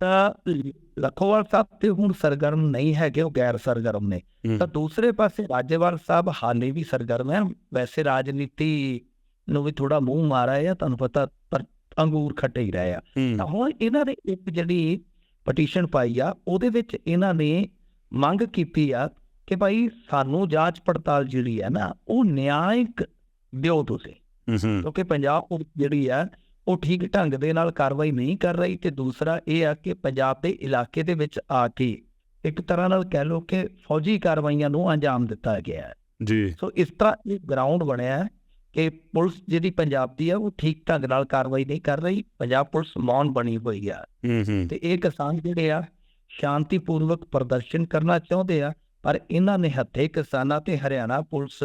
ਤਾਂ ਲਖੋਵਾਲ ਸਾਹਿਬ ਤੇ ਹੁਣ ਸਰਗਰਮ ਨਹੀਂ ਹੈਗੇ ਉਹ ਗੈਰ ਸਰਗਰਮ ਨੇ। ਤਾਂ ਦੂਸਰੇ ਪਾਸੇ ਰਾਜੇਵਾਲ ਸਾਹਿਬ ਹਾਲੇ ਵੀ ਸਰਗਰਮ ਹੈ। ਵੈਸੇ ਰਾਜਨੀਤੀ ਨੂੰ ਵੀ ਥੋੜਾ ਮੂੰਹ ਮਾਰਾ ਹੈ ਤੁਹਾਨੂੰ ਪਤਾ ਪਰ ਅੰਗੂਰ ਖੱਟੇ ਹੀ ਰਹੇ ਆ। ਤਾਂ ਹੁਣ ਇਹਨਾਂ ਨੇ ਇੱਕ ਜਿਹੜੀ ਪਟੀਸ਼ਨ ਪਾਈ ਆ ਉਹਦੇ ਵਿੱਚ ਇਹਨਾਂ ਨੇ ਮੰਗ ਕੀਤੀ ਆ ਕਿ ਭਾਈ ਸਾਨੂੰ ਜਾਂਚ ਪੜਤਾਲ ਜਿਹੜੀ ਹੈ ਨਾ ਉਹ ਨਿਆਂਇਕ ਦਿਓ ਤੁਸੀਂ। ਹੂੰ ਕਿਉਂਕਿ ਪੰਜਾਬ ਜਿਹੜੀ ਆ ਉਹ ਠੀਕ ਢੰਗ ਦੇ ਨਾਲ ਕਾਰਵਾਈ ਨਹੀਂ ਕਰ ਰਹੀ ਤੇ ਦੂਸਰਾ ਇਹ ਆ ਕਿ ਪੰਜਾਬ ਦੇ ਇਲਾਕੇ ਦੇ ਵਿੱਚ ਆ ਕੇ ਇੱਕ ਤਰ੍ਹਾਂ ਨਾਲ ਕਹਿ ਲਓ ਕਿ ਫੌਜੀ ਕਾਰਵਾਈਆਂ ਨੂੰ ਅੰਜਾਮ ਦਿੱਤਾ ਗਿਆ ਹੈ। ਜੀ। ਸੋ ਇਸ ਤਰ੍ਹਾਂ ਇਹ ਗਰਾਊਂਡ ਬਣਿਆ ਹੈ ਕਿ ਪੁਲਿਸ ਜਿਹੜੀ ਪੰਜਾਬ ਦੀ ਆ ਉਹ ਠੀਕ ਢੰਗ ਨਾਲ ਕਾਰਵਾਈ ਨਹੀਂ ਕਰ ਰਹੀ। ਪੰਜਾਬ ਪੁਲਿਸ ਮੌਨ ਬਣੀ ਹੋਈ ਆ। ਹੂੰ ਹੂੰ ਤੇ ਇਹ ਕਿਸਾਨ ਜਿਹੜੇ ਆ ਸ਼ਾਂਤੀਪੂਰਵਕ ਪ੍ਰਦਰਸ਼ਨ ਕਰਨਾ ਚਾਹੁੰਦੇ ਆ। ਪਰ ਇਹਨਾਂ ਨੇ ਹੱਥੇ ਕਿਸਾਨਾਂ ਤੇ ਹਰਿਆਣਾ ਪੁਲਿਸ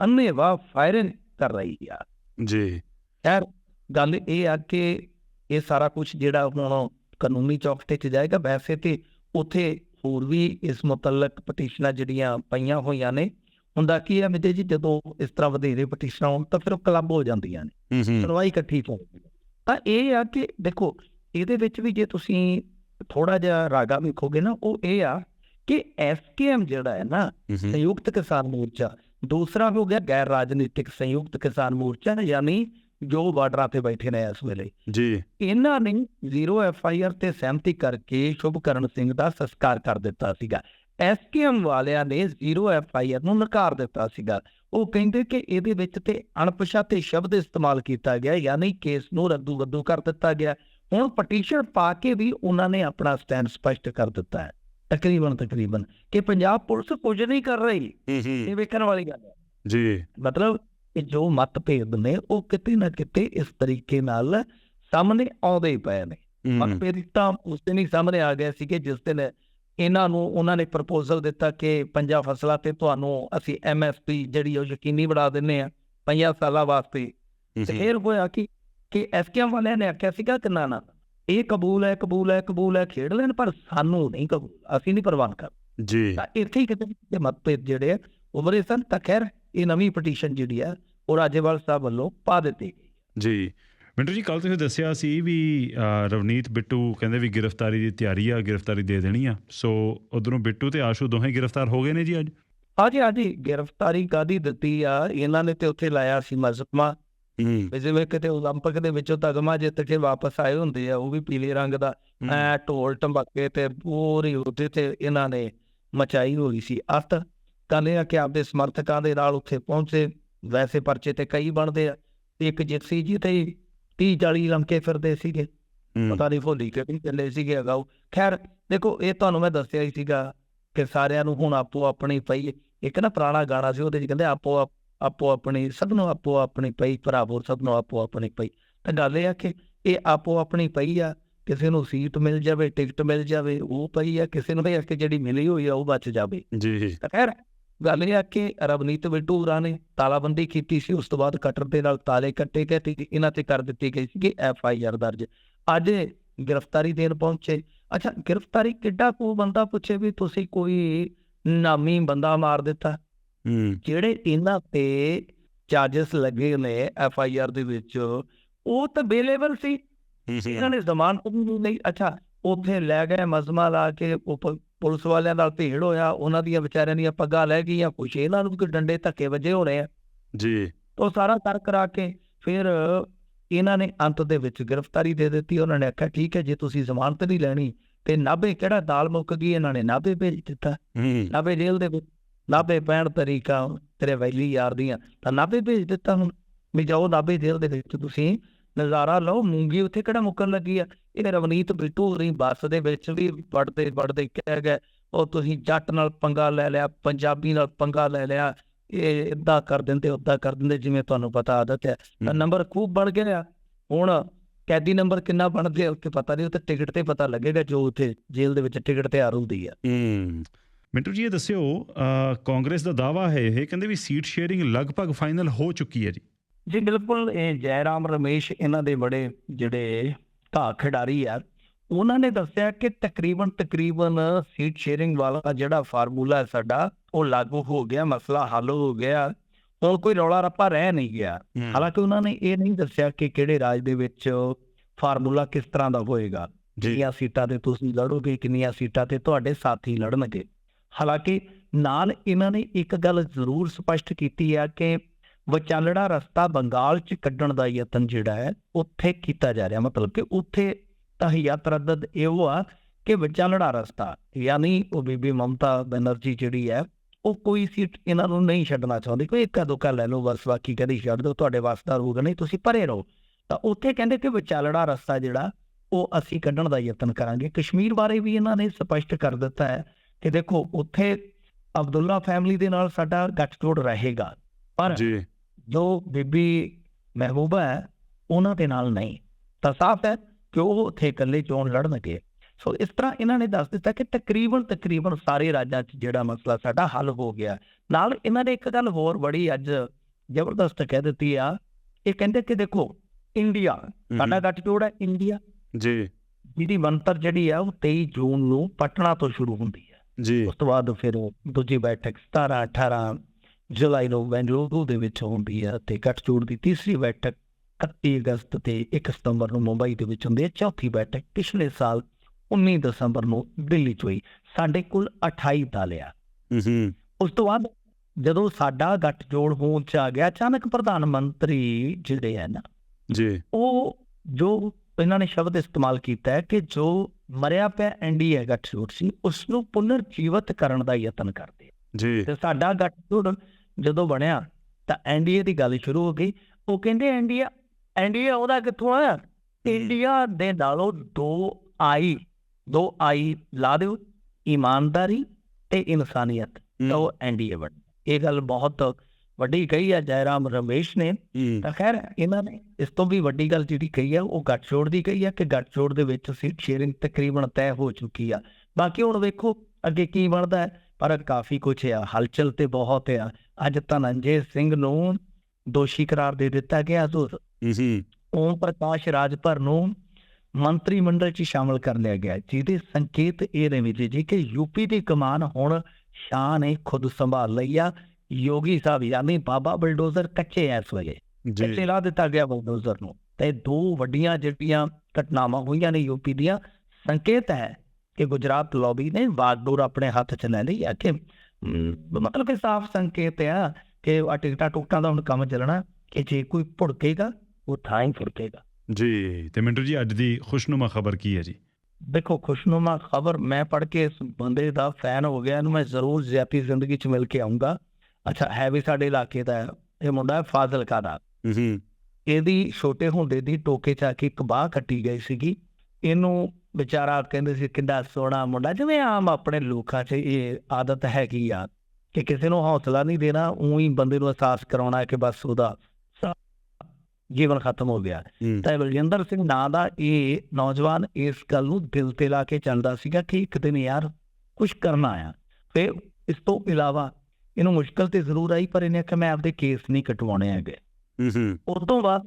ਅੰਨੇਵਾਹ ਫਾਇਰਿੰਗ ਕਰ ਰਹੀ ਆ। ਜੀ। ਖੈਰ ਗੱਲ ਇਹ ਆ ਕਿ ਇਹ ਸਾਰਾ ਕੁਝ ਜਿਹੜਾ ਹੁਣ ਕਾਨੂੰਨੀ ਚੌਕਠੇ 'ਚ ਜਾਏਗਾ ਵੈਸੇ ਤੇ ਉਥੇ ਹੋਰ ਵੀ ਇਸ ਮੁਤਲਕ ਪਟੀਸ਼ਨਾਂ ਜਿਹੜੀਆਂ ਪਈਆਂ ਹੋਈਆਂ ਨੇ ਹੁੰਦਾ ਕੀ ਹੈ ਮਿੱਤੇ ਜੀ ਜਦੋਂ ਇਸ ਤਰ੍ਹਾਂ ਵਧੇਰੇ ਪਟੀਸ਼ਨਾਂ ਹੋਣ ਤਾਂ ਫਿਰ ਉਹ ਕਲੱਬ ਹੋ ਜਾਂਦੀਆਂ ਨੇ ਸੁਣਵਾਈ ਇਕੱਠੀ ਹੋਊਗੀ ਤਾਂ ਇਹ ਆ ਕਿ ਦੇਖੋ ਇਹਦੇ ਵਿੱਚ ਵੀ ਜੇ ਤੁਸੀਂ ਥੋੜਾ ਜਿਹਾ ਰਾਗਾ ਵੇਖੋਗੇ ਨਾ ਉਹ ਇਹ ਆ ਕਿ ਐਸਕੇਐਮ ਜਿਹੜਾ ਹੈ ਨਾ ਸੰਯੁਕਤ ਕਿਸਾਨ ਮੋਰਚਾ ਦੂਸਰਾ ਹੋ ਗਿਆ ਗੈਰ ਰਾਜਨੀਤਿਕ ਸੰਯੁਕਤ ਕਿਸਾਨ ਮੋਰਚਾ ਯਾਨੀ ਜੋ ਬਾਰਡਰਾਂ ਤੇ ਬੈਠੇ ਨੇ ਇਸ ਵੇਲੇ। ਜੀ। ਇਹਨਾਂ ਨੇ ਜ਼ੀਰੋ ਐਫ ਆਈ ਆਰ ਤੇ ਸਹਿਮਤੀ ਕਰਕੇ ਸ਼ੁਭਕਰਨ ਸਿੰਘ ਦਾ ਸੰਸਕਾਰ ਕਰ ਦਿੱਤਾ ਸੀਗਾ। ਐਸਕੇਐਮ ਵਾਲਿਆਂ ਨੇ ਜ਼ੀਰੋ ਐਫ ਆਈ ਆਰ ਨੂੰ ਨਕਾਰ ਦਿੱਤਾ ਸੀਗਾ। ਉਹ ਕਹਿੰਦੇ ਕਿ ਇਹਦੇ ਵਿੱਚ ਤੇ ਅਣਪਛਾਤੇ ਸ਼ਬਦ ਇਸਤੇਮਾਲ ਕੀਤਾ ਗਿਆ ਯਾਨੀ ਕੇਸ ਨੂੰ ਰੱਦੂ ਰੱਦੂ ਕਰ ਦਿੱਤਾ ਗਿਆ। ਹੁਣ ਪਟੀਸ਼ਨ ਪਾ ਕੇ ਵੀ ਉਹਨਾਂ ਨੇ ਆਪਣਾ ਸਟੈਂਡ ਸਪਸ਼ਟ ਕਰ ਦਿੱਤਾ ਹੈ। ਤਕਰੀਬਨ ਤਕਰੀਬਨ ਕਿ ਪੰਜਾਬ ਪੁਲਿਸ ਕੁਝ ਨਹੀਂ ਕਰ ਰਹੀ। ਇਹ ਵੇਖਣ ਵਾਲੀ ਗੱਲ ਹੈ। ਜੀ। ਮਤਲਬ ਇਹ ਜੋ ਮਤਭੇਦ ਨੇ ਉਹ ਕਿਤੇ ਨਾ ਕਿਤੇ ਇਸ ਤਰੀਕੇ ਨਾਲ ਸਾਹਮਣੇ ਆਉਂਦੇ ਹੀ ਪਏ ਨੇ। ਮਤਭੇਦ ਤਾਂ ਉਸ ਦਿਨ ਹੀ ਸਾਹਮਣੇ ਆ ਗਿਆ ਸੀ ਕਿ ਜਿਸ ਦਿਨ ਇਹਨਾਂ ਨੂੰ ਉਹਨਾਂ ਨੇ ਪ੍ਰਪੋਜ਼ਲ ਦਿੱਤਾ ਕਿ ਪੰਜਾਂ ਫਸਲਾਂ ਤੇ ਤੁਹਾਨੂੰ ਅਸੀਂ ਐਮਐਸਪੀ ਜਿਹੜੀ ਉਹ ਯਕੀਨੀ ਬਣਾ ਦਿੰਨੇ ਆ ਪੰਜਾਂ ਸਾਲਾਂ ਵਾਸਤੇ। ਤੇ ਫਿਰ ਹੋਇਆ ਕਿ ਕਿ ਐਸਕੇਐਮ ਵਾਲਿਆਂ ਨੇ ਆਖਿਆ ਸੀਗਾ ਕਿ ਨਾ ਨਾ। ਇਹ ਕਬੂਲ ਹੈ ਕਬੂਲ ਹੈ ਕਬੂਲ ਹੈ ਖੇਡ ਲੈਣ ਪਰ ਸਾਨੂੰ ਨਹੀਂ ਕਬੂਲ ਅਸੀਂ ਨਹੀਂ ਪ੍ਰਵਾਨ ਕਰ ਜੀ। ਤਾਂ ਇੱਥੇ ਹੀ ਕਿਤੇ ਕਿਤੇ ਮਤਭੇਦ ਜਿਹੜੇ ਆ ਉਭਰੇ ਸਨ। ਤਾਂ ਖੈਰ ਇਹ ਨਵੀਂ ਪਟੀਸ਼ਨ ਜਿਹੜੀ ਆ ਉਹ ਰਾਜੇਵਾਲ ਸਾਹਿਬ ਵੱਲੋਂ ਪਾ ਦਿੱਤੀ ਗਈ। ਜੀ। ਮਿੰਟੂ ਜੀ ਕੱਲ ਤੁਸੀਂ ਦੱਸਿਆ ਸੀ ਵੀ ਰਵਨੀਤ ਬਿੱਟੂ ਕਹਿੰਦੇ ਵੀ ਗ੍ਰਿਫਤਾਰੀ ਦੀ ਤਿਆਰੀ ਆ ਗ੍ਰਿਫਤਾਰੀ ਦੇ ਦੇਣੀ ਆ। ਸੋ ਉਧਰੋਂ ਬਿੱਟੂ ਤੇ ਆਸ਼ੂ ਦੋਹੇ ਗ੍ਰਿਫਤਾਰ ਹੋ ਗਏ ਨੇ ਜੀ ਅੱਜ? ਹਾਂਜੀ ਹਾਂਜੀ। ਗ੍ਰਿਫਤਾਰੀ ਕਾਦੀ ਦਿੱਤੀ ਆ? ਇਹਨਾਂ ਨੇ ਤੇ ਉੱਥੇ ਲਾਇਆ ਸੀ ਮਜ਼ਕਮਾ ਹੂੰ ਜਿਵੇਂ ਕਿਤੇ 올림픽 ਦੇ ਵਿੱਚੋਂ ਤਗਮਾ ਜਿੱਤ ਕੇ ਵਾਪਸ ਆਏ ਹੁੰਦੇ ਆ ਉਹ ਵੀ ਪੀਲੇ ਰੰਗ ਦਾ ਐ ਢੋਲ ਟੰਬਾਕੇ ਤੇ ਪੂਰੀ ਉੱਤੇ ਤੇ ਇਹਨਾਂ ਨੇ ਮਚਾਈ ਹੋਈ ਸੀ ਅਤ ਕੱਲ ਇਹ ਆ ਕਿ ਆਪਦੇ ਸਮਰਥਕਾਂ ਦੇ ਨਾਲ ਉੱਥੇ ਪਹੁੰਚੇ ਵੈਸੇ ਪਰਚੇ ਤੇ ਕਈ ਬਣਦੇ ਆ ਤੇ ਇੱਕ ਜਿੱਤਸੀ ਜੀ ਤੇ 30 40 ਲੰਕੇ ਫਿਰਦੇ ਸੀਗੇ ਹੂੰ, ਪਤਾ ਨਹੀਂ ਭੋਲੀ ਕਿਹੜੀ ਚੱਲੇ ਸੀਗੇ ਅਗਾਊ ਖੈਰ ਦੇਖੋ ਇਹ ਤੁਹਾਨੂੰ ਮੈਂ ਦੱਸਿਆ ਹੀ ਸੀਗਾ ਕਿ ਸਾਰਿਆਂ ਨੂੰ ਹੁਣ ਆਪੋ ਆਪਣੀ ਪਈ ਇੱਕ ਨਾ ਪੁਰਾਣਾ ਗਾਣਾ ਸੀ ਉਹਦੇ ਚ ਕਹਿੰਦੇ ਆਪੋ ਆਪ- ਆਪੋ ਆਪਣੀ ਸਭ ਨੂੰ ਆਪੋ ਆਪਣੀ ਪਈ ਭਰਾਵੋ ਸਭ ਨੂੰ ਆਪੋ ਆਪਣੀ ਪਈ। ਤਾਂ ਗੱਲ ਇਹ ਆ ਕਿ ਇਹ ਆਪੋ ਆਪਣੀ ਪਈ ਆ ਕਿਸੇ ਨੂੰ ਸੀਟ ਮਿਲ ਜਾਵੇ ਟਿਕਟ ਮਿਲ ਜਾਵੇ ਉਹ ਪਈ ਆ ਕਿਸੇ ਨੂੰ ਇਹ ਕਿ ਜਿਹੜੀ ਮਿਲੀ ਹੋਈ ਆ ਉਹ ਬਚ ਜਾਵੇ। ਜੀ। ਤਾਂ ਖੈਰ ਗੱਲ ਇਹ ਆ ਕਿ ਰਵਨੀਤ ਬਿੱਟੂ ਹੋਰਾਂ ਨੇ ਤਾਲਾਬੰਦੀ ਕੀਤੀ ਸੀ ਉਸ ਤੋਂ ਬਾਅਦ ਕਟਰ ਦੇ ਨਾਲ ਤਾਲੇ ਕੱਟੇ ਗਏ ਤੇ ਇਹਨਾਂ ਤੇ ਕਰ ਦਿੱਤੀ ਗਈ ਸੀ ਕਿ ਐਫ ਆਈ ਆਰ ਦਰਜ। ਅੱਜ ਗ੍ਰਿਫਤਾਰੀ ਦੇਣ ਪਹੁੰਚੇ। ਅੱਛਾ ਗ੍ਰਿਫਤਾਰੀ ਕਿੱਡਾ ਕੋ ਬੰਦਾ ਪੁੱਛੇ ਵੀ ਤੁਸੀਂ ਕੋਈ ਨਾਮੀ ਬੰਦਾ ਮਾਰ ਦਿੱਤਾ? ਜਿਹੜੇ ਇਹਨਾਂ ਤੇ ਚਾਰजेस ਲੱਗੇ ਨੇ ਐਫ ਆਈ ਆਰ ਦੇ ਵਿੱਚ ਉਹ ਤਾਂ ਬੇਲੇਬਲ ਸੀ। ਹੂੰ, ਇਹਨਾਂ ਨੇ ਜ਼ਮਾਨਤ ਵੀ ਨਹੀਂ ਅੱਛਾ ਉੱਥੇ ਲੈ ਗਏ ਮਜ਼ਮਾ ਲਾ ਕੇ ਪੁਲਿਸ ਵਾਲਿਆਂ ਨਾਲ ਭੀੜ ਹੋਇਆ ਉਹਨਾਂ ਦੀਆਂ ਵਿਚਾਰਿਆਂ ਦੀਆਂ ਪੱਗਾਂ ਲੈ ਗਈਆਂ ਕੁਛ ਇਹਨਾਂ ਨੂੰ ਕੋਈ ਡੰਡੇ ਧੱਕੇ ਵੱਜੇ ਹੋਣੇ ਆ। ਜੀ। ਉਹ ਸਾਰਾ ਕਰ ਕਰਾ ਕੇ ਫਿਰ ਇਹਨਾਂ ਨੇ ਅੰਤ ਦੇ ਵਿੱਚ ਗ੍ਰਿਫਤਾਰੀ ਦੇ ਦਿੱਤੀ। ਉਹਨਾਂ ਨੇ ਆਖਿਆ ਠੀਕ ਹੈ ਜੇ ਤੁਸੀਂ ਜ਼ਮਾਨਤ ਨਹੀਂ ਲੈਣੀ ਤੇ ਨਾਭੇ ਕਿਹੜਾ ਦਾਲ ਮੁੱਕ ਗਈ? ਇਹਨਾਂ ਨੇ ਨਾਭੇ ਭੇਜ ਦਿੱਤਾ। ਹੂੰ। ਨਾਭੇ ਜੇਲ੍ਹ ਦੇ ਵਿੱਚ ਨਾਭੇ ਪੈਣ ਤਰੀਕਾ ਤੇਰੇ ਵੈਲੀ ਯਾਰ ਦੀਆਂ। ਤਾਂ ਨਾਭੇ ਭੇਜ ਦਿੱਤਾ ਹੁਣ। ਵੀ ਜਾਓ ਨਾਭੇ ਜੇਲ੍ਹ ਦੇ ਵਿੱਚ ਤੁਸੀਂ। ਨਜ਼ਾਰਾ ਲਓ ਮੂੰਗੀ ਉੱਥੇ ਕਿਹੜਾ ਮੁੱਕਣ ਲੱਗੀ ਆ? ਇਹ ਰਵਨੀਤ ਬਿੱਟੂ ਹੋਰੀ ਬੱਸ ਦੇ ਵਿੱਚ ਵੀ ਵੜਦੇ ਵੜਦੇ ਕਹਿ ਗਏ ਉਹ ਤੁਸੀਂ ਜੱਟ ਨਾਲ ਪੰਗਾ ਲੈ ਲਿਆ ਪੰਜਾਬੀ ਨਾਲ ਪੰਗਾ ਲੈ ਲਿਆ। ਇਹ ਇਦਾਂ ਕਰ ਦਿੰਦੇ ਉਦਾਂ ਕਰ ਦਿੰਦੇ ਜਿਵੇਂ ਤੁਹਾਨੂੰ ਪਤਾ ਆਦਤ ਹੈ। ਤਾਂ। ਨੰਬਰ ਖੂਬ ਬਣ ਗਿਆ ਹੁਣ ਕੈਦੀ ਨੰਬਰ ਕਿੰਨਾ ਬਣਦੇ ਉੱਤੇ ਪਤਾ ਨਹੀਂ ਉੱਤੇ ਟਿਕਟ ਤੇ ਪਤਾ ਲੱਗੇਗਾ ਜੋ ਉੱਥੇ ਜੇਲ੍ਹ ਦੇ ਵਿੱਚ ਟਿਕਟ ਤਿਆਰ ਹੁੰਦੀ ਆ। ਹੂੰ। ਮਿੰਟੂ ਜੀ ਇਹ ਦੱਸਿਓ ਕਾਂਗਰਸ ਦਾ ਦਾਵਾ ਹੈ ਇਹ ਕਹਿੰਦੇ ਵੀ ਸੀਟ ਸ਼ੇਅਰਿੰਗ ਲਗਭਗ ਫਾਈਨਲ ਹੋ ਚੁੱਕੀ ਹੈ ਜੀ। ਜੀ ਬਿਲਕੁਲ ਇਹ ਜੈਰਾਮ ਰਮੇਸ਼ ਇਹਨਾਂ ਦੇ ਬੜੇ ਜਿਹੜੇ ਧਾ ਖਿਡਾਰੀ ਆ ਉਹਨਾਂ ਨੇ ਦੱਸਿਆ ਕਿ ਤਕਰੀਬਨ ਤਕਰੀਬਨ ਸੀਟ ਸ਼ੇਅਰਿੰਗ ਵਾਲਾ ਜਿਹੜਾ ਫਾਰਮੂਲਾ ਹੈ ਸਾਡਾ ਉਹ ਲਾਗੂ ਹੋ ਗਿਆ ਮਸਲਾ ਹੱਲ ਹੋ ਗਿਆ ਹੁਣ ਕੋਈ ਰੌਲਾ ਰੱਪਾ ਰਹਿ ਨਹੀਂ ਗਿਆ। ਹਾਲਾਂਕਿ ਉਹਨਾਂ ਨੇ ਇਹ ਨਹੀਂ ਦੱਸਿਆ ਕਿ ਕਿਹੜੇ ਰਾਜ ਦੇ ਵਿੱਚ ਫਾਰਮੂਲਾ ਕਿਸ ਤਰ੍ਹਾਂ ਦਾ ਹੋਏਗਾ ਜੀ। ਕਿੰਨੀਆਂ ਸੀਟਾਂ ਤੇ ਤੁਸੀਂ ਲੜੋਗੇ ਕਿੰਨੀਆਂ ਸੀਟਾਂ ਤੇ ਤੁਹਾਡੇ ਸਾਥੀ ਲੜਨਗੇ। ਹਾਲਾਂਕਿ ਨਾਲ ਇਹਨਾਂ ਨੇ ਇੱਕ ਗੱਲ ਜ਼ਰੂਰ ਸਪਸ਼ਟ ਕੀਤੀ ਹੈ ਕਿ ਵਿਚਾਲੜਾ ਰਸਤਾ ਬੰਗਾਲ 'ਚ ਕੱਢਣ ਦਾ ਯਤਨ ਜਿਹੜਾ ਹੈ, ਉੱਥੇ ਕੀਤਾ ਜਾ ਰਿਹਾ। ਮਤਲਬ ਕਿ ਉੱਥੇ ਤਹੀਆ ਤਰਦਦ ਇਹ ਆ ਕਿ ਵਿਚਾਲੜਾ ਰਸਤਾ, ਯਾਨੀ ਉਹ ਬੀਬੀ ਮਮਤਾ ਬੈਨਰਜੀ ਜਿਹੜੀ ਹੈ, ਉਹ ਕੋਈ ਸੀਟ ਇਹਨਾਂ ਨੂੰ ਨਹੀਂ ਛੱਡਣਾ ਚਾਹੁੰਦੀ। ਕੋਈ ਇੱਕਾ ਦੁੱਕਾ ਲੈ ਲਓ, ਬਸ ਬਾਕੀ ਕਦੀ ਛੱਡ ਦਿਓ, ਤੁਹਾਡੇ ਵਾਸਤਾ ਰਹੂਗਾ ਨਹੀਂ ਤੁਸੀਂ ਪਰੇ ਰਹੋ। ਤਾਂ ਉੱਥੇ ਕਹਿੰਦੇ ਕਿ ਵਿਚਾਲੜਾ ਰਸਤਾ ਜਿਹੜਾ, ਉਹ ਅਸੀਂ ਕੱਢਣ ਦਾ ਯਤਨ ਕਰਾਂਗੇ। ਕਸ਼ਮੀਰ ਬਾਰੇ ਵੀ ਇਹਨਾਂ ਨੇ ਸਪਸ਼ਟ ਕਰ ਦਿੱਤਾ ਹੈ ਕਿ ਦੇਖੋ ਉੱਥੇ ਅਬਦੁੱਲਾ ਫੈਮਿਲੀ ਦੇ ਨਾਲ ਸਾਡਾ ਗੱਠਜੋੜ ਰਹੇਗਾ ਪਰ ਜੀ। ਜੋ ਬੀਬੀ ਮਹਿਬੂਬਾ ਹੈ ਉਹਨਾਂ ਦੇ ਨਾਲ ਨਹੀਂ। ਤਾਂ ਸਾਫ਼ ਹੈ ਕਿ ਉਹ ਉੱਥੇ ਇਕੱਲੇ ਚੋਣ ਲੜਨਗੇ। ਸੋ ਇਸ ਤਰ੍ਹਾਂ ਇਹਨਾਂ ਨੇ ਦੱਸ ਦਿੱਤਾ ਕਿ ਤਕਰੀਬਨ ਤਕਰੀਬਨ ਸਾਰੇ ਰਾਜਾਂ 'ਚ ਜਿਹੜਾ ਮਸਲਾ ਸਾਡਾ ਹੱਲ ਹੋ ਗਿਆ। ਨਾਲ ਇਹਨਾਂ ਨੇ ਇੱਕ ਗੱਲ ਹੋਰ ਬੜੀ ਅੱਜ ਜ਼ਬਰਦਸਤ ਕਹਿ ਦਿੱਤੀ ਆ। ਇਹ ਕਹਿੰਦੇ ਕਿ ਦੇਖੋ ਇੰਡੀਆ ਸਾਡਾ ਗੱਠਜੋੜ ਹੈ ਇੰਡੀਆ। ਜੀ। ਜਿਹਦੀ ਮੰਤਰ ਜਿਹੜੀ ਆ ਉਹ 23 ਜੂਨ ਨੂੰ ਪਟਨਾ ਤੋਂ ਸ਼ੁਰੂ ਹੁੰਦੀ ਹੈ ਜੀ। ਉਸ ਤੋਂ ਬਾਅਦ ਫਿਰ ਦੂਜੀ ਬੈਠਕ 17 18 ਜੁਲਾਈ ਨੂੰ ਬੈਂਗਲੁਰੂ ਦੇ ਵਿੱਚ ਹੁੰਦੀ ਹੈ ਤੇ ਗੱਠਜੋੜ ਦੀ ਤੀਸਰੀ ਬੈਠਕ 31 ਅਗਸਤ ਤੇ 1 ਸਤੰਬਰ ਨੂੰ ਮੁੰਬਈ ਦੇ ਵਿੱਚ ਹੁੰਦੀ ਹੈ ਚੌਥੀ ਬੈਠਕ ਪਿਛਲੇ ਸਾਲ 19 ਦਸੰਬਰ ਨੂੰ ਦਿੱਲੀ 'ਚ ਹੋਈ। ਸਾਡੇ ਕੋਲ 28 ਦਲ ਆ। ਹੂੰ ਉਸ ਤੋਂ ਬਾਅਦ ਜਦੋਂ ਸਾਡਾ ਗੱਠਜੋੜ ਹੋਣ 'ਚ ਆ ਗਿਆ ਅਚਾਨਕ ਪ੍ਰਧਾਨ ਮੰਤਰੀ ਜਿਹੜੇ ਹੈ ਨਾ ਜੀ। ਉਹ ਜੋ ਇਹਨਾਂ ਨੇ ਸ਼ਬਦ ਇਸਤੇਮਾਲ ਕੀਤਾ ਹੈ ਕਿ ਜੋ ਮਰਿਆ ਪਿਆ ਐਨਡੀਏ ਗੱਠਜੋੜ ਸੀ ਉਸ ਨੂੰ ਪੁਨਰ ਜੀਵਤ ਕਰਨ ਦਾ ਯਤਨ ਕਰਦੇ। ਜੀ। ਤੇ ਸਾਡਾ ਗੱਠਜੋੜ ਜਦੋਂ ਬਣਿਆ ਤਾਂ ਐਨਡੀਏ ਦੀ ਗੱਲ ਸ਼ੁਰੂ ਹੋ ਗਈ। ਉਹ ਕਹਿੰਦੇ ਐਨਡੀਏ ਐਨਡੀਏ ਉਹਦਾ ਕਿੱਥੋਂ ਆਇਆ? ਇੰਡੀਆ ਦੇ ਨਾਲੋਂ ਦੋ ਆਈ ਦੋ ਆਈ ਲਾ ਦਿਓ ਇਮਾਨਦਾਰੀ ਤੇ ਇਨਸਾਨੀਅਤ। ਤਾਂ ਉਹ ਐਨਡੀਏ ਬਣ ਇਹ ਗੱਲ ਬਹੁਤ ਵੱਡੀ ਕਹੀ ਹੈ ਜੈਰਾਮ ਰਮੇਸ਼ ਨੇ। ਤਾਂ ਖੈਰ ਇਹਨਾਂ ਨੇ ਇਸ ਤੋਂ ਵੀ ਵੱਡੀ ਗੱਲ ਜਿਹੜੀ ਕਹੀ ਆ ਉਹ ਗੱਠਜੋੜ ਦੀ ਕਹੀ ਆ ਕਿ ਗੱਠਜੋੜ ਦੇ ਵਿੱਚ ਸੀਟ ਸ਼ੇਅਰਿੰਗ ਤਕਰੀਬਨ ਤੈਅ ਹੋ ਚੁੱਕੀ ਆ। ਬਾਕੀ ਹੁਣ ਵੇਖੋ ਅੱਗੇ ਕੀ ਬਣਦਾ ਹੈ ਪਰ ਕਾਫੀ ਕੁਝ ਆ ਹਲਚਲ ਤੇ ਬਹੁਤ ਆ। ਅੱਜ ਧਨੰਜੇ ਸਿੰਘ ਨੂੰ ਦੋਸ਼ੀ ਕਰਾਰ ਦੇ ਦਿੱਤਾ ਗਿਆ ਸੋ। ਹੂੰ ਓਮ ਪ੍ਰਕਾਸ਼ ਰਾਜਭਰ ਨੂੰ ਮੰਤਰੀ ਮੰਡਲ 'ਚ ਸ਼ਾਮਲ ਕਰ ਲਿਆ ਗਿਆ। ਜਿਹਦੇ ਸੰਕੇਤ ਇਹ ਨੇ ਜੀ ਕਿ ਯੂਪੀ ਦੀ ਕਮਾਨ ਹੁਣ ਸ਼ਾਹ ਨੇ ਖੁਦ ਸੰਭਾਲ ਲਈ ਆ। ਯੋਗੀ ਸਾਹਿਬ ਯਾਨੀ ਬਾਬਾ ਬਲਡੋਜ਼ਰ ਕੱਚੇ ਐ ਇਸ ਵੇਲੇ ਲਾ ਦਿੱਤਾ ਗਿਆ ਬਲਡੋਜ਼ਰ ਨੂੰ ਤੇ ਦੋ ਵੱਡੀਆਂ ਜਿਹੜੀਆਂ ਘਟਨਾਵਾਂ ਹੋਈਆਂ ਨੇ ਯੂਪੀ ਦੀਆਂ ਸੰਕੇਤ ਹੈ ਕਿ ਗੁਜਰਾਤ ਲੌਬੀ ਨੇ ਬਾਗਡੋਰ ਆਪਣੇ ਹੱਥ 'ਚ ਲੈ ਲਈ ਹੈ ਕਿ ਹਮ, ਮਤਲਬ ਕਿ ਸਾਫ਼ ਸੰਕੇਤ ਆ ਕਿ ਆ ਟਿਕਟਾਂ ਟੁਕਟਾਂ ਦਾ ਹੁਣ ਕੰਮ ਚੱਲਣਾ ਕਿ ਜੇ ਕੋਈ ਭੁੜਕੇਗਾ ਉਹ ਥਾਂ ਹੀ ਭੁੜਕੇਗਾ ਜੀ ਤੇ ਮਿੰਟੂ ਜੀ ਅੱਜ ਦੀ ਖੁਸ਼ਨੁਮਾ ਖਬਰ ਕੀ ਹੈ ਜੀ ਦੇਖੋ ਖੁਸ਼ਨੁਮਾ ਖਬਰ ਮੈਂ ਪੜ੍ਹ ਕੇ ਇਸ ਬੰਦੇ ਦਾ ਫੈਨ ਹੋ ਗਿਆ ਇਹਨੂੰ ਮੈਂ ਜ਼ਰੂਰ ਜ਼ਿਆਤੀ ਜ਼ਿੰਦਗੀ 'ਚ ਮਿਲ ਕੇ ਆਉਂਗਾ ਅੱਛਾ ਹੈ ਵੀ ਸਾਡੇ ਇਲਾਕੇ ਦਾ। ਇਹ ਮੁੰਡਾ ਹੈ ਫਾਜ਼ਿਲਕਾ ਦਾ। ਹੂੰ ਇਹਦੀ ਛੋਟੇ ਹੁੰਦੇ ਦੀ ਟੋਕੇ ਚ ਆ ਕੇ ਇੱਕ ਬਾਹ ਕੱਟੀ ਗਈ ਸੀਗੀ। ਇਹਨੂੰ ਵਿਚਾਰਾ ਕਹਿੰਦੇ ਸੀ ਕਿੰਨਾ ਸੋਹਣਾ ਮੁੰਡਾ ਜਿਵੇਂ ਆਮ ਆਪਣੇ ਲੋਕਾਂ 'ਚ ਇਹ ਆਦਤ ਹੈਗੀ ਆ ਕਿ ਕਿਸੇ ਨੂੰ ਹੌਸਲਾ ਨਹੀਂ ਦੇਣਾ ਉਹੀ ਬੰਦੇ ਨੂੰ ਅਹਿਸਾਸ ਕਰਾਉਣਾ ਕਿ ਬਸ ਉਹਦਾ ਜੀਵਨ ਖਤਮ ਹੋ ਗਿਆ। ਤਾਂ ਬਲਜਿੰਦਰ ਸਿੰਘ ਨਾਂ ਦਾ ਇਹ ਨੌਜਵਾਨ ਇਸ ਗੱਲ ਨੂੰ ਦਿਲ ਤੇ ਲਾ ਕੇ ਚੱਲਦਾ ਸੀਗਾ ਕਿ ਇੱਕ ਦਿਨ ਯਾਰ ਕੁਝ ਕਰਨਾ ਆ ਤੇ ਇਸ ਤੋਂ ਇਲਾਵਾ ਇਹਨੂੰ ਮੁਸ਼ਕਲ ਤੇ ਜ਼ਰੂਰ ਆਈ ਪਰ ਇਹਨੇ ਕਿ ਮੈਂ ਆਪਦੇ ਕੇਸ ਨਹੀਂ ਕਟਵਾਉਣੇ ਹੈਗੇ। ਹੂੰ ਉਸ ਤੋਂ ਬਾਅਦ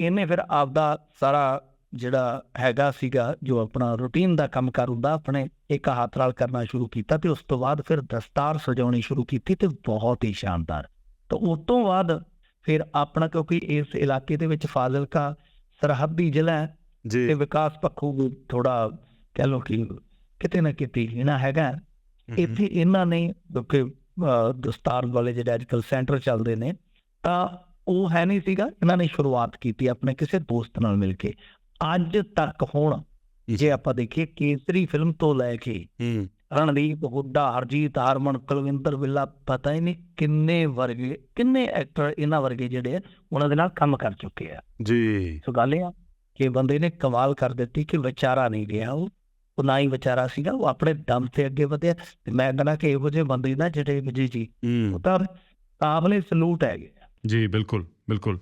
ਇਹਨੇ ਫਿਰ ਆਪਦਾ ਸਾਰਾ ਜਿਹੜਾ ਹੈਗਾ ਸੀਗਾ ਜੋ ਆਪਣਾ ਰੂਟੀਨ ਦਾ ਕੰਮ ਕਰ ਹੁੰਦਾ ਆਪਣੇ ਇੱਕ ਹੱਥ ਨਾਲ ਕਰਨਾ ਸ਼ੁਰੂ ਕੀਤਾ ਤੇ ਉਸ ਤੋਂ ਬਾਅਦ ਫਿਰ ਦਸਤਾਰ ਸਜਾਉਣੀ ਸ਼ੁਰੂ ਕੀਤੀ ਤੇ ਬਹੁਤ ਹੀ ਸ਼ਾਨਦਾਰ। ਤਾਂ ਉਸ ਤੋਂ ਬਾਅਦ ਫਿਰ ਆਪਣਾ ਕਿਉਂਕਿ ਇਸ ਇਲਾਕੇ ਦੇ ਵਿੱਚ ਫਾਜ਼ਿਲਕਾ ਸਰਹੱਦੀ ਜ਼ਿਲ੍ਹਾ ਹੈ ਤੇ ਜੀ ਵਿਕਾਸ ਪੱਖੋਂ ਵੀ ਥੋੜਾ ਕਹਿ ਲਓ ਕਿ ਕਿਤੇ ਨਾ ਕਿਤੇ ਇਹਨਾਂ ਹੈਗਾ। ਇੱਥੇ ਇਹਨਾਂ ਨੇ ਕਿਉਂਕਿ ਦਸਤਾਰ ਵਾਲੇ ਜਿਹੜੇ ਅੱਜ ਕੱਲ੍ਹ ਸੈਂਟਰ ਚੱਲਦੇ ਨੇ ਤਾਂ ਉਹ ਹੈ ਨਹੀਂ ਸੀਗਾ। ਇਹਨਾਂ ਨੇ ਸ਼ੁਰੂਆਤ ਕੀਤੀ ਆਪਣੇ ਕਿਸੇ ਦੋਸਤ ਨਾਲ ਮਿਲ ਕੇ। ਅੱਜ ਤੱਕ ਹੁਣ ਜੇ। ਆਪਾਂ ਦੇਖੀਏ ਕੇਸਰੀ ਫਿਲਮ ਤੋਂ ਲੈ ਕੇ ਹੂੰ। ਰਣਦੀਪ ਹੁੱਡਾ ਹਰਜੀਤ ਹਰਮਨ ਕੁਲਵਿੰਦਰ ਵਿੱਲਾ ਪਤਾ ਹੀ ਨਹੀਂ ਕਿੰਨੇ ਵਰਗੇ ਕਿੰਨੇ ਐਕਟਰ ਇਹਨਾਂ ਵਰਗੇ ਜਿਹੜੇ ਉਹਨਾਂ ਦੇ ਨਾਲ ਕੰਮ ਕਰ ਚੁੱਕੇ ਆ। ਜੀ। ਸੋ ਗੱਲ ਇਹ ਆ ਕਿ ਬੰਦੇ ਨੇ ਕਮਾਲ ਕਰ ਦਿੱਤੀ ਕਿ ਵਿਚਾਰਾ ਨਹੀਂ ਗਿਆ ਉਹ। ਉਹ ਨਾ ਹੀ ਵਿਚਾਰਾ ਸੀਗਾ ਉਹ ਆਪਣੇ ਦਮ ਤੇ ਅੱਗੇ ਵਧਿਆ ਤੇ ਮੈਂ ਕਹਿੰਦਾ ਕਿ ਇਹੋ ਜਿਹੇ ਬੰਦੇ ਨਾ ਜਿਹੜੇ ਜੀ। ਜੀ ਉਹ ਤਾਂ ਕਾਬਲੇ ਸਲੂਟ ਹੈਗੇ ਜੀ ਬਿਲਕੁਲ ਬਿਲਕੁਲ।